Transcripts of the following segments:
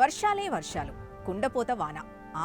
వర్షాలే వర్షాలు. కుండపోత వాన.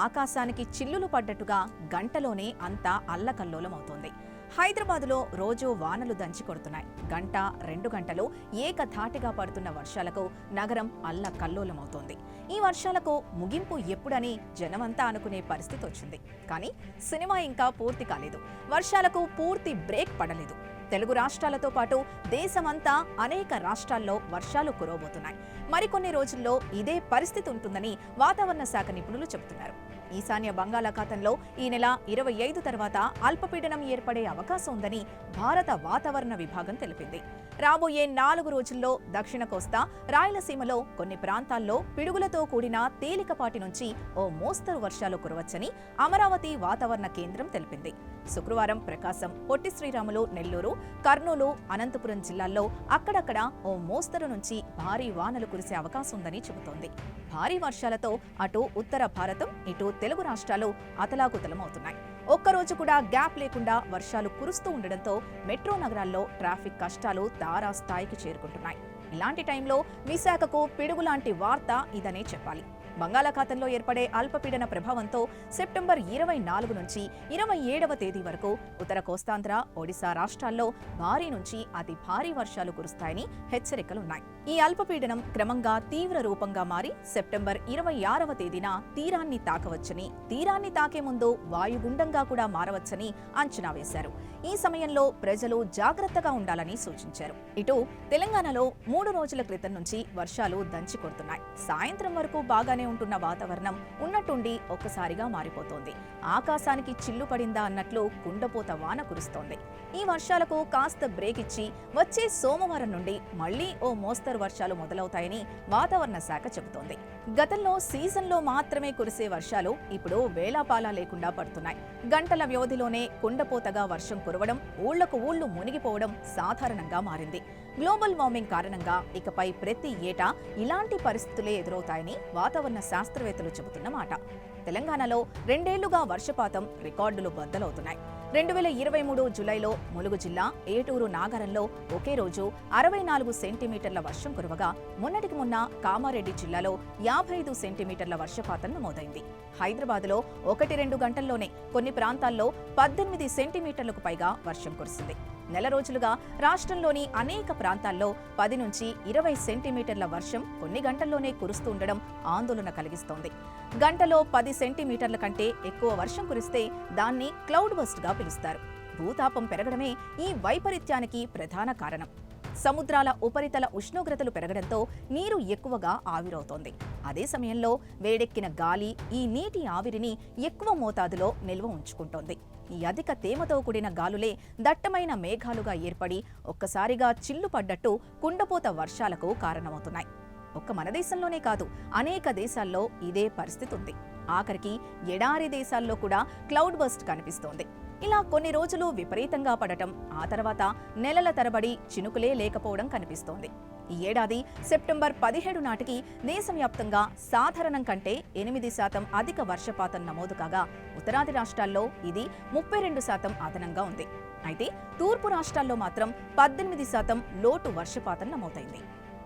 ఆకాశానికి చిల్లులు పడ్డట్టుగా గంటలోనే అంతా అల్లకల్లోలమవుతోంది. హైదరాబాదులో రోజు వానలు దంచి కొడుతున్నాయి. గంట రెండు గంటలు ఏకధాటిగా పడుతున్న వర్షాలకు నగరం అల్ల కల్లోలమవుతోంది ఈ వర్షాలకు ముగింపు ఎప్పుడని జనమంతా అనుకునే పరిస్థితి వచ్చింది కానీ సినిమా ఇంకా పూర్తి కాలేదు. వర్షాలకు పూర్తి బ్రేక్ పడలేదు. తెలుగు రాష్ట్రాలతో పాటు దేశమంతా అనేక రాష్ట్రాల్లో వర్షాలు కురవబోతున్నాయి. మరికొన్ని రోజుల్లో ఇదే పరిస్థితి ఉంటుందని వాతావరణ శాఖ నిపుణులు చెబుతున్నారు. ఈశాన్య బంగాళాఖాతంలో ఈ నెల ఇరవై ఐదు తర్వాత అల్పపీడనం ఏర్పడే అవకాశం ఉందని భారత వాతావరణ విభాగం తెలిపింది. రాబోయే నాలుగు రోజుల్లో దక్షిణ కోస్తా రాయలసీమలో కొన్ని ప్రాంతాల్లో పిడుగులతో కూడిన తేలికపాటి నుంచి ఓ మోస్తరు వర్షాలు కురవచ్చని అమరావతి వాతావరణ కేంద్రం తెలిపింది. శుక్రవారం ప్రకాశం పొట్టి శ్రీరాములు నెల్లూరు కర్నూలు అనంతపురం జిల్లాల్లో అక్కడక్కడ ఓ మోస్తరు నుంచి భారీ వానలు కురిసే అవకాశం ఉందని చెబుతోంది. భారీ వర్షాలతో అటు ఉత్తర భారతం ఇటు తెలుగు రాష్ట్రాలు అతలాకుతలమవుతున్నాయి. ఒక్కరోజు కూడా గ్యాప్ లేకుండా వర్షాలు కురుస్తూ ఉండడంతో మెట్రో నగరాల్లో ట్రాఫిక్ కష్టాలు తారాస్థాయికి చేరుకుంటున్నాయి. ఇలాంటి టైంలో విశాఖకు పిడుగు లాంటి వార్త ఇదనే చెప్పాలి. బంగాళాఖాతంలో ఏర్పడే అల్పపీడన ప్రభావంతో సెప్టెంబర్ ఇరవై నాలుగు నుంచి ఇరవై ఏడవ తేదీ వరకు ఉత్తర కోస్తాంధ్ర ఒడిశా రాష్ట్రాల్లో భారీ నుంచి అతి భారీ వర్షాలు కురుస్తాయని హెచ్చరికలున్నాయి ఈ అల్పపీడనం క్రమంగా తీవ్ర రూపంగా మారి సెప్టెంబర్ ఇరవై ఆరవ తేదీన తీరాన్ని తాకవచ్చని తీరాన్ని తాకే ముందు వాయుగుండంగా కూడా మారవచ్చని అంచనా వేశారు. ఈ సమయంలో ప్రజలు జాగ్రత్తగా ఉండాలని సూచించారు. ఇటు తెలంగాణలో మూడు రోజుల క్రితం నుంచి వర్షాలు దంచి కొడుతున్నాయి సాయంత్రం వరకు బాగానే ఉంటున్న వాతావరణం ఉన్నట్టుండి ఒక్కసారిగా మారిపోతోంది. ఆకాశానికి చిల్లు పడిందా అన్నట్లు కుండపోత వాన కురుస్తోంది. ఈ వర్షాలకు కాస్త బ్రేక్ ఇచ్చి వచ్చే సోమవారం నుండి మళ్ళీ ఓ మోస్తరు వర్షాలు మొదలవుతాయని వాతావరణ శాఖ చెబుతోంది. గతంలో సీజన్లో మాత్రమే కురిసే వర్షాలు ఇప్పుడు వేలాపాలా లేకుండా పడుతున్నాయి. గంటల వ్యవధిలోనే కుండపోతగా వర్షం కురవడం ఊళ్ళకు ఊళ్ళు మునిగిపోవడం సాధారణంగా మారింది. గ్లోబల్ వార్మింగ్ కారణంగా ఇకపై ప్రతి ఏటా ఇలాంటి పరిస్థితులే ఎదురవుతాయని వాతావరణ శాస్త్రవేత్తలు చెబుతున్న మాట తెలంగాణలో రెండేళ్ళుగా వర్షపాతం రికార్డులు బద్దలవుతున్నాయి. రెండు వేల ఇరవై మూడు జులైలో ములుగు జిల్లా ఏటూరు నాగరంలో ఒకే రోజు అరవై నాలుగు సెంటీమీటర్ల వర్షం కురవగా మొన్నటికి మొన్న కామారెడ్డి జిల్లాలో యాభై ఐదు సెంటీమీటర్ల వర్షపాతం నమోదైంది. హైదరాబాద్లో ఒకటి రెండు గంటల్లోనే కొన్ని ప్రాంతాల్లో పద్దెనిమిది సెంటీమీటర్లకు పైగా వర్షం కురిసింది. నెల రోజులుగా రాష్ట్రంలోని అనేక ప్రాంతాల్లో పది నుంచి ఇరవై సెంటీమీటర్ల వర్షం కొన్ని గంటల్లోనే కురుస్తుండడం ఆందోళన కలిగిస్తోంది. గంటలో పది సెంటీమీటర్ల కంటే ఎక్కువ వర్షం కురిస్తే దాన్ని క్లౌడ్ బస్ట్గా పిలుస్తారు. భూతాపం పెరగడమే ఈ వైపరీత్యానికి ప్రధాన కారణం. సముద్రాల ఉపరితల ఉష్ణోగ్రతలు పెరగడంతో నీరు ఎక్కువగా ఆవిరవుతోంది. అదే సమయంలో వేడెక్కిన గాలి ఈ నీటి ఆవిరిని ఎక్కువ మోతాదులో నిల్వ ఉంచుకుంటోంది. ఈ అధిక తేమతో కూడిన గాలులే దట్టమైన మేఘాలుగా ఏర్పడి ఒక్కసారిగా చిల్లు పడ్డట్టు కుండపోత వర్షాలకు కారణమవుతున్నాయి. ఒక్క మన దేశంలోనే కాదు అనేక దేశాల్లో ఇదే పరిస్థితి ఉంది ఆఖరికి ఎడారి దేశాల్లో కూడా క్లౌడ్ బస్ట్ కనిపిస్తోంది. ఇలా కొన్ని రోజులు విపరీతంగా పడటం ఆ తర్వాత నెలల తరబడి చినుకులే లేకపోవడం కనిపిస్తోంది. ఈ ఏడాది సెప్టెంబర్ పదిహేడు నాటికి దేశవ్యాప్తంగా సాధారణం కంటే ఎనిమిది శాతం అధిక వర్షపాతం నమోదు కాగా ఉత్తరాది రాష్ట్రాల్లో ఇది ముప్పై రెండు శాతం అదనంగా ఉంది. అయితే తూర్పు రాష్ట్రాల్లో మాత్రం పద్దెనిమిది శాతం లోటు వర్షపాతం నమోదైంది.